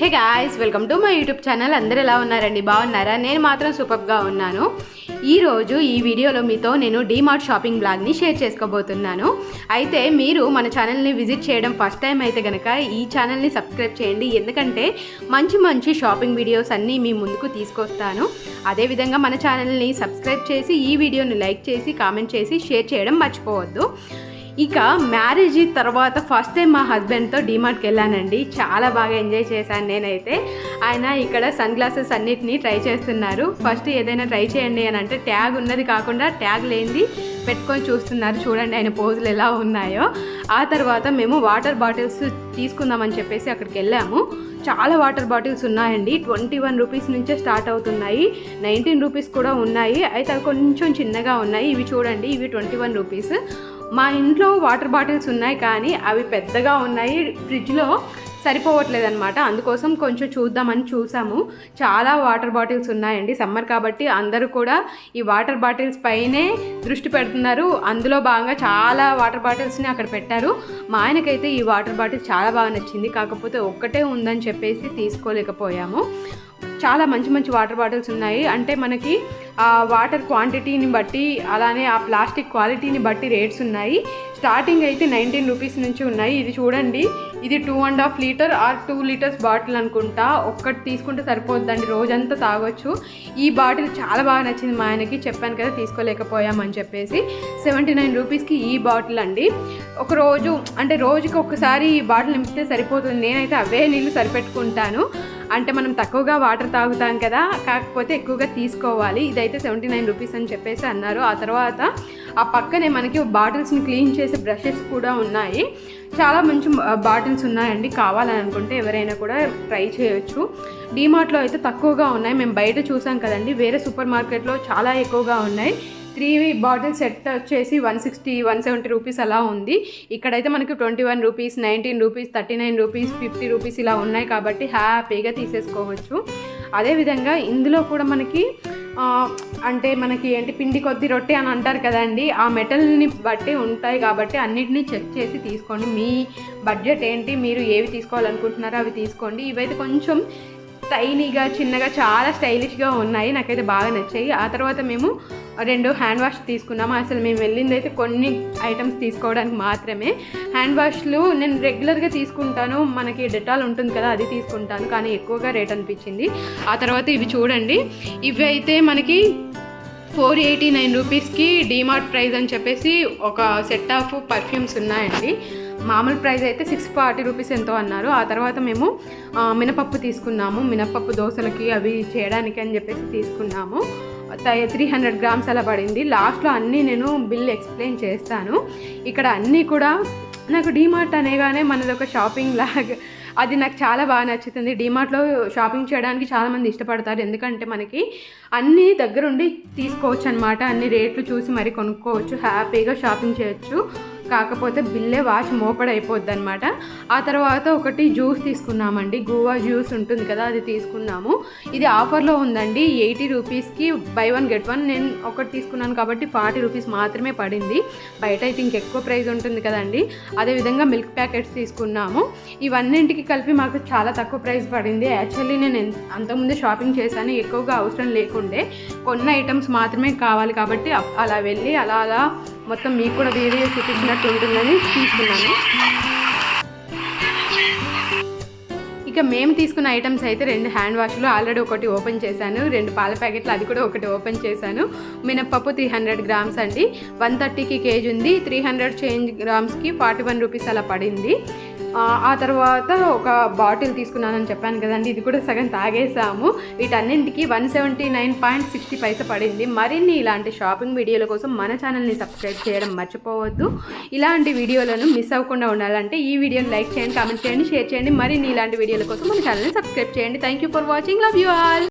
Hey guys welcome to my YouTube channel అందరూ ఎలా ఉన్నారండి? బాగున్నారా? నేను మాత్రం సూపర్గా ఉన్నాను. ఈరోజు ఈ వీడియోలో మీతో నేను డీమార్ట్ షాపింగ్ బ్లాగ్ని షేర్ చేసుకోబోతున్నాను. అయితే మీరు మన ఛానల్ని విజిట్ చేయడం ఫస్ట్ టైం అయితే కనుక ఈ ఛానల్ని సబ్స్క్రైబ్ చేయండి. ఎందుకంటే మంచి మంచి షాపింగ్ వీడియోస్ అన్నీ మీ ముందుకు తీసుకొస్తాను. అదేవిధంగా మన ఛానల్ని సబ్స్క్రైబ్ చేసి ఈ వీడియోని లైక్ చేసి కామెంట్ చేసి షేర్ చేయడం మర్చిపోవద్దు. ఇక మ్యారేజ్ తర్వాత ఫస్ట్ టైం మా హస్బెండ్తో డీమార్ట్కి వెళ్ళానండి. చాలా బాగా ఎంజాయ్ చేశాను నేనైతే. ఆయన ఇక్కడ సన్ గ్లాసెస్ అన్నిటినీ ట్రై చేస్తున్నారు. ఫస్ట్ ఏదైనా ట్రై చేయండి అని అంటే ట్యాగ్ ఉన్నది కాకుండా ట్యాగ్ లేనిది పెట్టుకొని చూస్తున్నారు. చూడండి ఆయన పోజులు ఎలా ఉన్నాయో. ఆ తర్వాత మేము వాటర్ బాటిల్స్ తీసుకుందామని చెప్పేసి అక్కడికి వెళ్ళాము. చాలా వాటర్ బాటిల్స్ ఉన్నాయండి. ట్వంటీ వన్ రూపీస్ నుంచే స్టార్ట్ అవుతున్నాయి. నైన్టీన్ రూపీస్ కూడా ఉన్నాయి. అయితే అవి కొంచెం చిన్నగా ఉన్నాయి. ఇవి చూడండి. ఇవి ట్వంటీ వన్ రూపీస్. మా ఇంట్లో వాటర్ బాటిల్స్ ఉన్నాయి కానీ అవి పెద్దగా ఉన్నాయి. ఫ్రిడ్జ్లో సరిపోవట్లేదు అనమాట అందుకోసం కొంచెం చూద్దామని చూసాము. చాలా వాటర్ బాటిల్స్ ఉన్నాయండి సమ్మర్ కాబట్టి అందరూ కూడా ఈ వాటర్ బాటిల్స్ పైనే దృష్టి పెడుతున్నారు. అందులో భాగంగా చాలా వాటర్ బాటిల్స్ని అక్కడ పెట్టారు. మా ఆయనకైతే ఈ వాటర్ బాటిల్ చాలా బాగా నచ్చింది. కాకపోతే ఒక్కటే ఉందని చెప్పేసి తీసుకోలేకపోయాము. చాలా మంచి మంచి వాటర్ బాటిల్స్ ఉన్నాయి. అంటే మనకి ఆ వాటర్ క్వాంటిటీని బట్టి అలానే ఆ ప్లాస్టిక్ క్వాలిటీని బట్టి రేట్స్ ఉన్నాయి. స్టార్టింగ్ అయితే నైన్టీన్ రూపీస్ నుంచి ఉన్నాయి. ఇది చూడండి. ఇది two and half litre or two litres bottle అనుకుంటా. ఒక్కటి తీసుకుంటే సరిపోద్దండి. రోజంతా తాగొచ్చు. ఈ బాటిల్ చాలా బాగా నచ్చింది మా ఆయనకి. చెప్పాను కదా తీసుకోలేకపోయామని చెప్పేసి. సెవెంటీ నైన్ రూపీస్కి ఈ బాటిల్ అండి. ఒక రోజు అంటే రోజుకి ఒక్కసారి ఈ బాటిల్ నింపితే సరిపోతుంది. నేనైతే అవే నీళ్ళు సరిపెట్టుకుంటాను. అంటే మనం తక్కువగా వాటర్ తాగుతాం కదా కాకపోతే ఎక్కువగా తీసుకోవాలి. ఇదైతే సెవెంటీ నైన్ రూపీస్ అని చెప్పేసి అన్నారు. ఆ తర్వాత ఆ పక్కనే మనకి బాటిల్స్ని క్లీన్ చేసే బ్రషెస్ కూడా ఉన్నాయి. చాలా మంచి బాటిల్స్ ఉన్నాయండి. కావాలని అనుకుంటే ఎవరైనా కూడా ట్రై చేయొచ్చు. డీమార్ట్లో అయితే తక్కువగా ఉన్నాయి. మేము బయట చూసాం కదండి. వేరే సూపర్ మార్కెట్లో చాలా ఎక్కువగా ఉన్నాయి. త్రీ బాటిల్ సెట్ వచ్చేసి one sixty one seventy rupees అలా ఉంది. ఇక్కడైతే మనకి twenty one rupees nineteen rupees thirty nine rupees fifty rupees ఇలా ఉన్నాయి కాబట్టి హ్యాపీగా తీసేసుకోవచ్చు. అదేవిధంగా ఇందులో కూడా మనకి అంటే మనకి ఏంటి పిండి కొద్ది రొట్టె అని అంటారు కదండి ఆ మెటల్ని బట్టి ఉంటాయి కాబట్టి అన్నిటినీ చెక్ చేసి తీసుకోండి. మీ బడ్జెట్ ఏంటి మీరు ఏవి తీసుకోవాలనుకుంటున్నారో అవి తీసుకోండి. ఇవైతే కొంచెం టైనీగా చిన్నగా చాలా స్టైలిష్గా ఉన్నాయి. నాకైతే బాగా నచ్చాయి. ఆ తర్వాత మేము రెండు హ్యాండ్ వాష్ తీసుకున్నాము. అసలు మేము వెళ్ళింది అయితే కొన్ని ఐటమ్స్ తీసుకోవడానికి మాత్రమే. హ్యాండ్ వాష్లు నేను రెగ్యులర్గా తీసుకుంటాను. మనకి డెటాల్ ఉంటుంది కదా అది తీసుకుంటాను. కానీ ఎక్కువగా రేట్ అనిపించింది. ఆ తర్వాత ఇవి చూడండి. ఇవి అయితే మనకి ఫోర్ ఎయిటీ నైన్ రూపీస్కి డీమార్ట్ ప్రైస్ అని చెప్పేసి ఒక సెట్ ఆఫ్ పర్ఫ్యూమ్స్ ఉన్నాయండి. మామూలు ప్రైస్ అయితే సిక్స్ ఫార్టీ రూపీస్ ఎంతో అన్నారు. ఆ తర్వాత మేము మినపప్పు తీసుకున్నాము. మినపప్పు దోశలకి అవి చేయడానికి అని చెప్పేసి తీసుకున్నాము. త్రీ హండ్రెడ్ గ్రామ్స్ అలా పడింది. లాస్ట్లో అన్నీ నేను బిల్ ఎక్స్ప్లెయిన్ చేస్తాను. ఇక్కడ అన్నీ కూడా నాకు డీమార్ట్ అనేగానే మనది ఒక షాపింగ్ లాగ్ అది నాకు చాలా బాగా నచ్చుతుంది. డీమార్ట్లో షాపింగ్ చేయడానికి చాలామంది ఇష్టపడతారు. ఎందుకంటే మనకి అన్నీ దగ్గరుండి తీసుకోవచ్చు అనమాట అన్ని రేట్లు చూసి మరి కొనుక్కోవచ్చు. హ్యాపీగా షాపింగ్ చేయొచ్చు. కాకపోతే బిల్లే వాచ్ మోపడైపోద్ది అనమాట ఆ తర్వాత ఒకటి జ్యూస్ తీసుకున్నామండి. గోవా జ్యూస్ ఉంటుంది కదా అది తీసుకున్నాము. ఇది ఆఫర్లో ఉందండి. ఎయిటీ రూపీస్కి బై వన్ గెట్ వన్ నేను ఒకటి తీసుకున్నాను కాబట్టి ఫార్టీ రూపీస్ మాత్రమే పడింది. బయట అయితే ఇంకెక్కువ ప్రైస్ ఉంటుంది కదండి. అదేవిధంగా మిల్క్ ప్యాకెట్స్ తీసుకున్నాము. ఇవన్నింటికి కలిపి మాకు చాలా తక్కువ ప్రైస్ పడింది. యాక్చువల్లీ నేను ఎన్- అంతకుముందే షాపింగ్ చేశాను. ఎక్కువగా అవసరం లేకుండే. కొన్ని ఐటమ్స్ మాత్రమే కావాలి కాబట్టి అలా వెళ్ళి అలా అలా మొత్తం మీకు కూడా వీడియో చూపించినట్టు ఉంటుందని తీసుకున్నాను. ఇక మేము తీసుకున్న ఐటమ్స్ అయితే రెండు హ్యాండ్ వాష్లు ఆల్రెడీ ఒకటి ఓపెన్ చేశాను. రెండు పాల ప్యాకెట్లు అది కూడా ఒకటి ఓపెన్ చేశాను. మినప్పప్పు త్రీ హండ్రెడ్ గ్రామ్స్ అండి. వన్ థర్టీకి కేజీ ఉంది. త్రీ హండ్రెడ్ చేంజ్ గ్రామ్స్కి ఫార్టీ వన్ రూపీస్ అలా పడింది. ఆ తర్వాత ఒక బాటిల్ తీసుకున్నానని చెప్పాను కదండి. ఇది కూడా సగం తాగేసాము. వీటన్నింటికి one seventy nine point sixty పైస పడింది. మరిన్ని ఇలాంటి షాపింగ్ వీడియోల కోసం మన ఛానల్ని సబ్స్క్రైబ్ చేయడం మర్చిపోవద్దు. ఇలాంటి వీడియోలను మిస్ అవ్వకుండా ఉండాలంటే ఈ వీడియోని లైక్ చేయండి కామెంట్ చేయండి షేర్ చేయండి. మరిన్ని ఇలాంటి వీడియోల కోసం మన ఛానల్ని సబ్స్క్రైబ్ చేయండి. Thank you for watching love you all